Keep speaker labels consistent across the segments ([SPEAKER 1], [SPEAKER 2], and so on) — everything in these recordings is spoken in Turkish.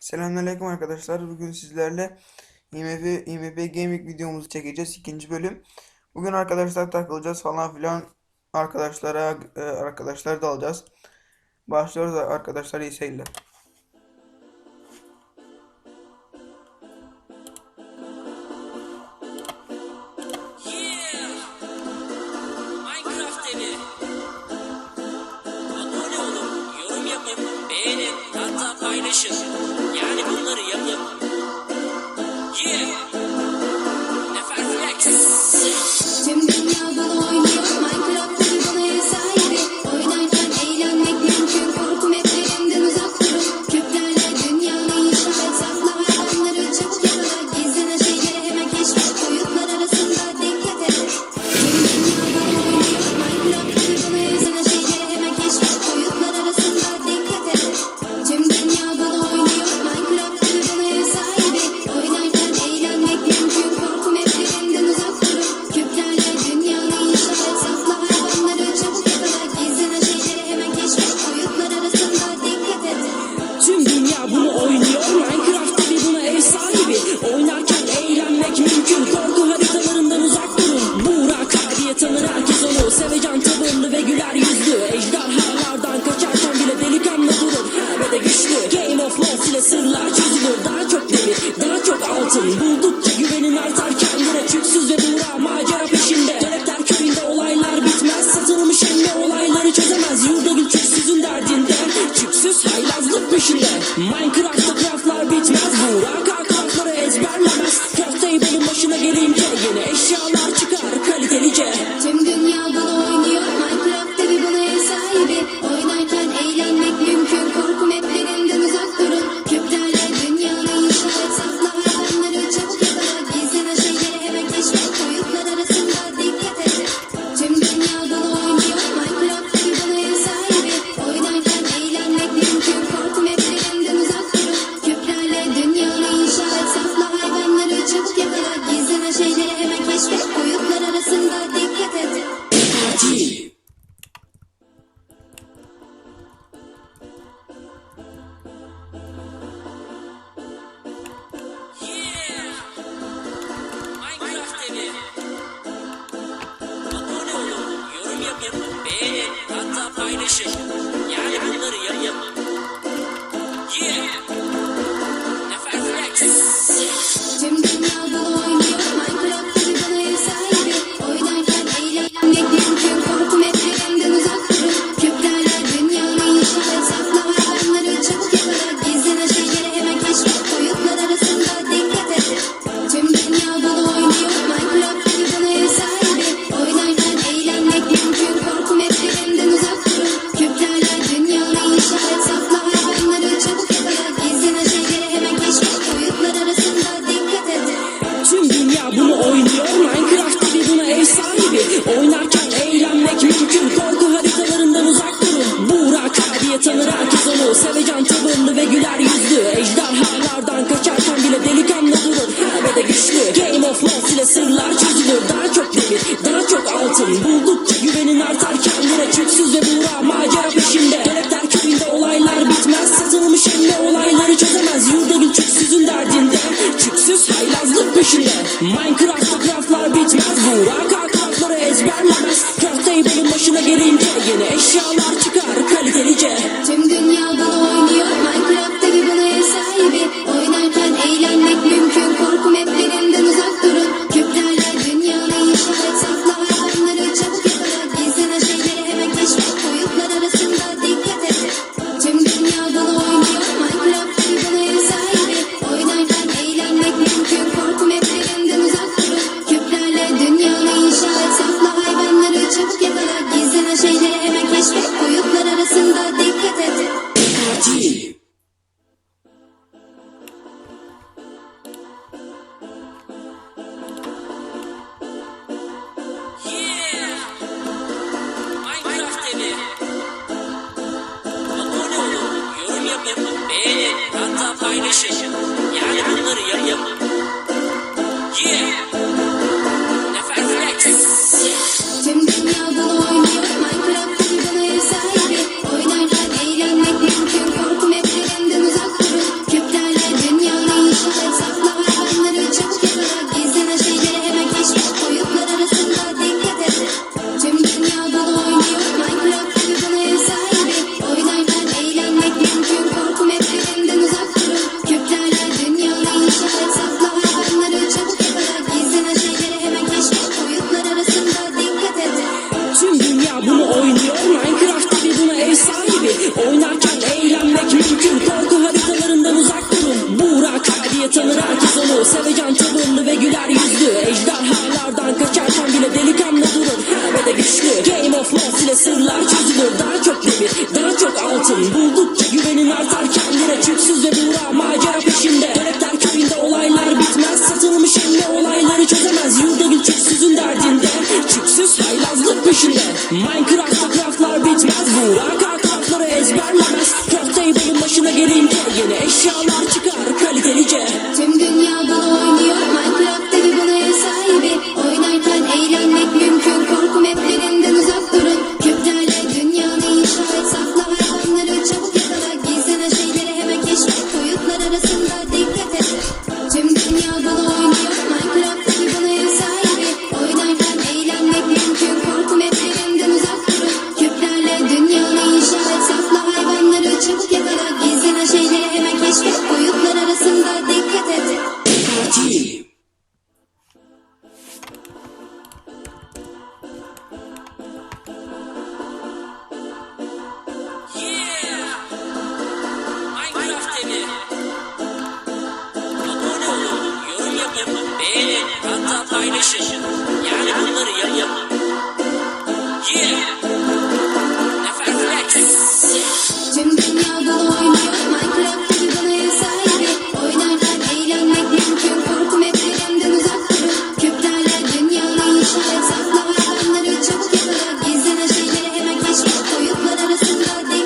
[SPEAKER 1] Selamünaleyküm arkadaşlar. Bugün sizlerle IMF, IMF Gaming videomuzu çekeceğiz. ikinci bölüm. Bugün arkadaşlar takılacağız falan filan. Arkadaşlara e, arkadaşlar da alacağız. Başlıyoruz arkadaşlar iyi seyirler.
[SPEAKER 2] bunu oynuyor Minecraft tabi buna ev sahibi. Oynar
[SPEAKER 3] Yeah.
[SPEAKER 4] şeyleri hemen keşfet. Boyutlar arasında dikkat et.
[SPEAKER 5] Katil Beğenin, hatta paylaşın.
[SPEAKER 3] Boyutlar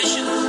[SPEAKER 5] decisions.